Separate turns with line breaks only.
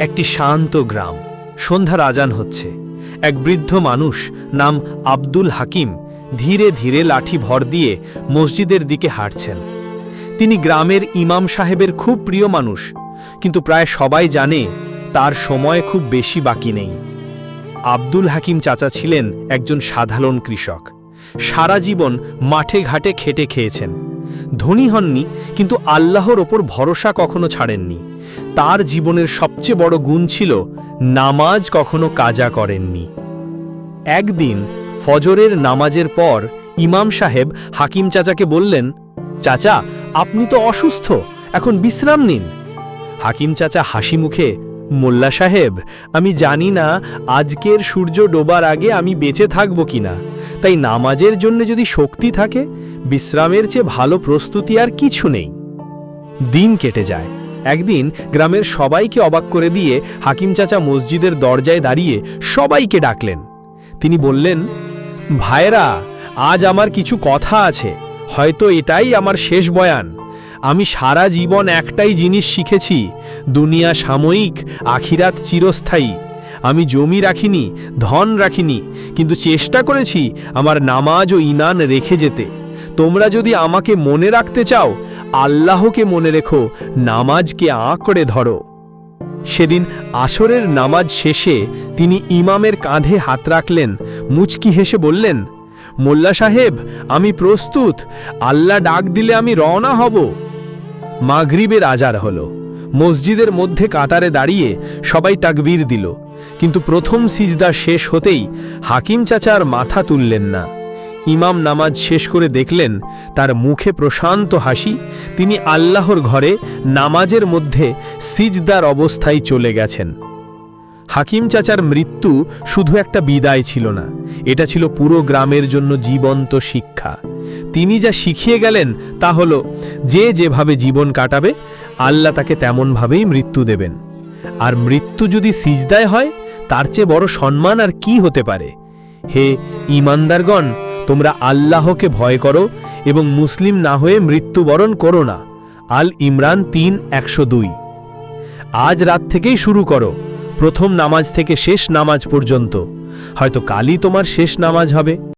একটি শান্ত গ্রাম। সন্ধ্যার আজান হচ্ছে। এক বৃদ্ধ মানুষ নাম আব্দুল হাকিম ধীরে ধীরে লাঠি ভর দিয়ে মসজিদের দিকে হাঁটছেন। তিনি গ্রামের ইমাম সাহেবের খুব প্রিয় মানুষ, কিন্তু প্রায় সবাই জানে তার সময় খুব বেশি বাকি নেই। আব্দুল হাকিম চাচা ছিলেন একজন সাধারণ কৃষক। সারা জীবন মাঠে ঘাটে খেটে খেয়েছেন। ধনী হননি, কিন্তু আল্লাহর ওপর ভরসা কখনো ছাড়েননি। তার জীবনের সবচেয়ে বড় গুণ ছিল নামাজ কখনো কাজা করেননি। একদিন ফজরের নামাজের পর ইমাম সাহেব হাকিম চাচাকে বললেন, চাচা, আপনি তো অসুস্থ, এখন বিশ্রাম নিন। হাকিম চাচা হাসি মুখে, মোল্লা সাহেব, আমি জানি না আজকের সূর্য ডোবার আগে আমি বেঁচে থাকব কিনা, তাই নামাজের জন্য যদি শক্তি থাকে, বিশ্রামের চেয়ে ভালো প্রস্তুতি আর কিছু নেই। দিন কেটে যায়। একদিন গ্রামের সবাইকে অবাক করে দিয়ে হাকিম চাচা মসজিদের দরজায় দাঁড়িয়ে সবাইকে ডাকলেন। তিনি বললেন ভাইরা আজ আমার কিছু কথা আছে। হয়তো এটাই আমার শেষ বয়ান। আমি সারা জীবন একটাই জিনিস শিখেছি, দুনিয়া সাময়িক, আখিরাত চিরস্থায়ী। আমি জমি রাখিনি, ধন রাখিনি, কিন্তু চেষ্টা করেছি আমার নামাজ ও ইনান রেখে যেতে। তোমরা যদি আমাকে মনে রাখতে চাও আল্লাহকে মনে রেখো, নামাজকে আঁকড়ে ধরো। সেদিন আসরের নামাজ শেষে তিনি ইমামের কাঁধে হাত রাখলেন, মুচকি হেসে বললেন, মোল্লা সাহেব, আমি প্রস্তুত, আল্লাহ ডাক দিলে আমি রওনা হব। মাগরিবের আজার হলো, মসজিদের মধ্যে কাতারে দাঁড়িয়ে সবাই তাকবীর দিল, কিন্তু প্রথম সিজদা শেষ হতেই হাকিম চাচার মাথা তুললেন না। ইমাম নামাজ শেষ করে দেখলেন তার মুখে প্রশান্ত হাসি। তিনি আল্লাহর ঘরে নামাজের মধ্যে সিজদার অবস্থায় চলে গেছেন। হাকিম চাচার মৃত্যু শুধু একটা বিদায় ছিল না, এটা ছিল পুরো গ্রামের জন্য জীবন্ত শিক্ষা। তিনি যা শিখিয়ে গেলেন তা হল, যে যেভাবে জীবন কাটাবে, আল্লাহ তাকে তেমনভাবেই মৃত্যু দেবেন। আর মৃত্যু যদি সিজদায় হয়, তার চেয়ে বড় সম্মান আর কি হতে পারে? হে ইমানদারগণ তোমরা আল্লাহকে ভয় করো এবং মুসলিম না হয়ে মৃত্যুবরণ করো না। আল ইমরান তিন, একশো দুই। আজ রাত থেকেই শুরু করো। প্রথম নামাজ থেকে শেষ নামাজ পর্যন্ত। হয়তো কালই তোমার শেষ নামাজ হবে।